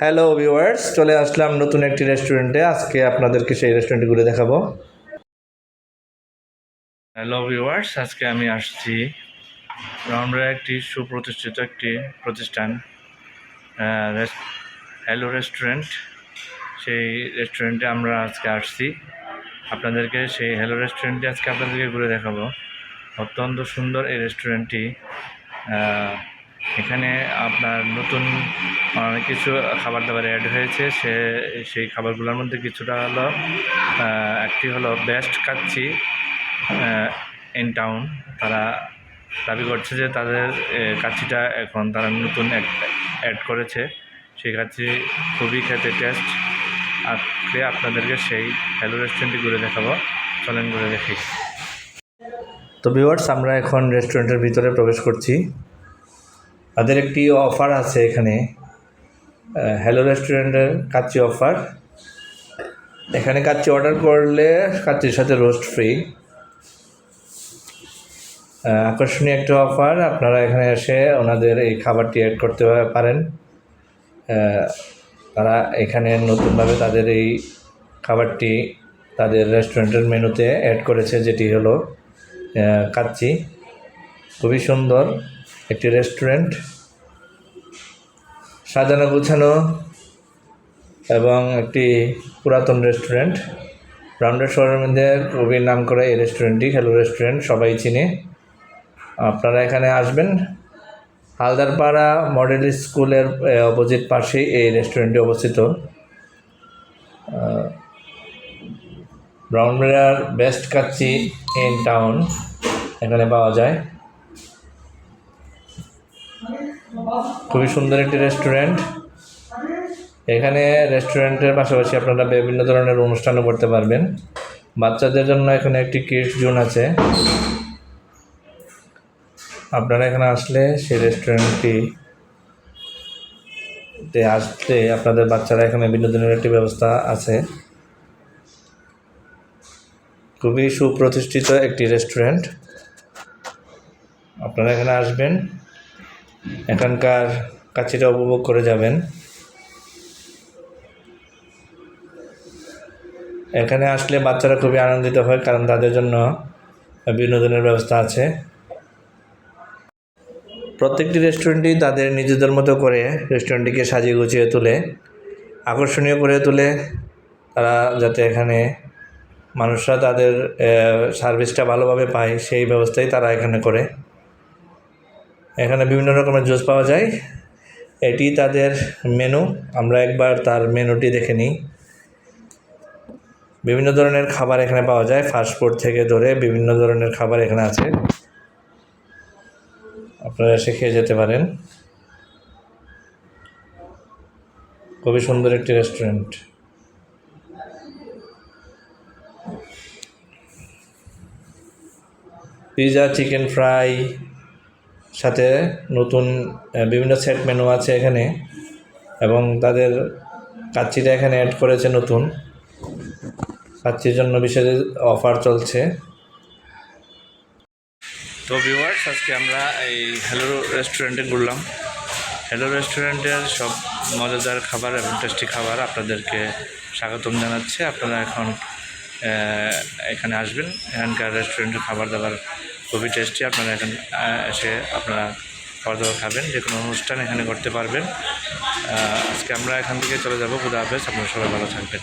Hello viewers চলে আসলাম নতুন একটি রেস্টুরেন্টে আজকে আপনাদেরকে সেই রেস্টুরেন্টে ঘুরে দেখাবো। হ্যালো ভিউয়ার্স আজকে আমি আসছি আমরা একটি সুপ্রতিষ্ঠিত একটি প্রতিষ্ঠান হ্যালো রেস্টুরেন্ট সেই রেস্টুরেন্টে আমরা আজকে আসছি। আপনাদেরকে সেই হ্যালো রেস্টুরেন্টে আজকে আপনাদেরকে ঘুরে দেখাবো। অত্যন্ত সুন্দর এই রেস্টুরেন্টটি এখানে আপনার নতুন কিছু খাবার দাবার অ্যাড হয়েছে। সে সেই খাবারগুলোর মধ্যে কিছুটা হলো একটি হলো বেস্ট কাচ্চি ইন টাউন তারা দাবি করছে যে তাদের এ, কাচ্চিটা এখন তারা নতুন অ্যাড করেছে। সেই কাচ্চি খুবই খেতে টেস্ট আজকে আপনাদেরকে সেই হ্যালো রেস্টুরেন্টটি ঘুরে দেখাবো। চলেন ঘুরে দেখি। তো ভিউয়ার্স আমরা এখন রেস্টুরেন্টের ভিতরে প্রবেশ করছি। তাদের একটি অফার আছে এখানে। হ্যালো রেস্টুরেন্টের কাচ্চি অফার এখানে কাচ্চি অর্ডার করলে কাচ্চির সাথে রোস্ট ফ্রি আকর্ষণীয় একটা অফার আপনারা এখানে এসে ওনাদের এই খাবারটি অ্যাড করতে পারেন। তারা এখানে নতুনভাবে তাদের এই খাবারটি তাদের রেস্টুরেন্টের মেনুতে অ্যাড করেছে, যেটি হলো কাচ্চি। খুবই সুন্দর একটি রেস্টুরেন্ট সাজানো, গুছানো এবং একটি পুরাতন রেস্টুরেন্ট ব্রাউন্ডার শহরের মধ্যে খুবই নাম করা এই রেস্টুরেন্টটি হ্যালো রেস্টুরেন্ট সবাই চিনে। আপনারা এখানে আসবেন। হালদারপাড়া মডেল স্কুলের অপোজিট পাশে এই রেস্টুরেন্টটি অবস্থিত। ব্রাউনবেড়ার বেস্ট কাচ্চি ইন টাউন এখানে পাওয়া যায়। খুবই সুন্দর একটি রেস্টুরেন্ট। এখানে রেস্টুরেন্টের পাশাপাশি আপনারা বিভিন্ন ধরনের অনুষ্ঠানও করতে পারবেন। বাচ্চাদের জন্য এখানে একটি কিডস জোন আছে। আপনারা এখানে আসলে সেই রেস্টুরেন্টটি তে আসলে আপনাদের বাচ্চারা এখানে বিনোদনের একটি ব্যবস্থা আছে। খুবই সুপ্রতিষ্ঠিত একটি রেস্টুরেন্ট। আপনারা এখানে আসবেন। এখানকার কাছিটা উপভোগ করে যাবেন। এখানে আসলে বাচ্চারা খুবই আনন্দিত হয়, কারণ তাদের জন্য বিনোদনের ব্যবস্থা আছে। প্রত্যেকটি রেস্টুরেন্টই তাদের নিজেদের মতো করে রেস্টুরেন্টটিকে সাজিয়ে গুছিয়ে তোলে, আকর্ষণীয় করে তোলে। তারা যাতে এখানে মানুষরা তাদের সার্ভিসটা ভালোভাবে পায়, সেই ব্যবস্থাই তারা এখানে করে। এখানে বিভিন্ন রকমের জুস পাওয়া যায়। এটি তাদের মেনু আমরা একবার তার মেনুটি দেখে নিই। বিভিন্ন ধরনের খাবার এখানে পাওয়া যায়। ফাস্টফুড থেকে ধরে বিভিন্ন ধরনের খাবার এখানে আছে। আপনারা এসে খেয়ে যেতে পারেন। খুবই সুন্দর একটি রেস্টুরেন্ট পিৎজা চিকেন ফ্রাই সাথে নতুন বিভিন্ন সেট মেনু আছে এখানে এবং তাদের কাচ্চিটা এখানে অ্যাড করেছে নতুন। কাচ্চির জন্য বিশেষ অফার চলছে। তো ভিউয়ার্স আজকে আমরা এই হ্যালো রেস্টুরেন্টে ঘুরলাম। হ্যালো রেস্টুরেন্টের সব মজাদার খাবার এবং টেস্টি খাবার আপনাদেরকে স্বাগতম জানাচ্ছে। আপনারা এখন এখানে আসবেন। এখানকার রেস্টুরেন্টের খাবার দাবার খুবই টেস্টি আপনারা এখানে এসে আপনারা খাওয়া দাওয়া খাবেন, যে কোনো অনুষ্ঠান এখানে করতে পারবেন। আজকে আমরা এখান থেকে চলে যাব। খুদা হাফেজ, আপনারা সবাই ভালো থাকবেন।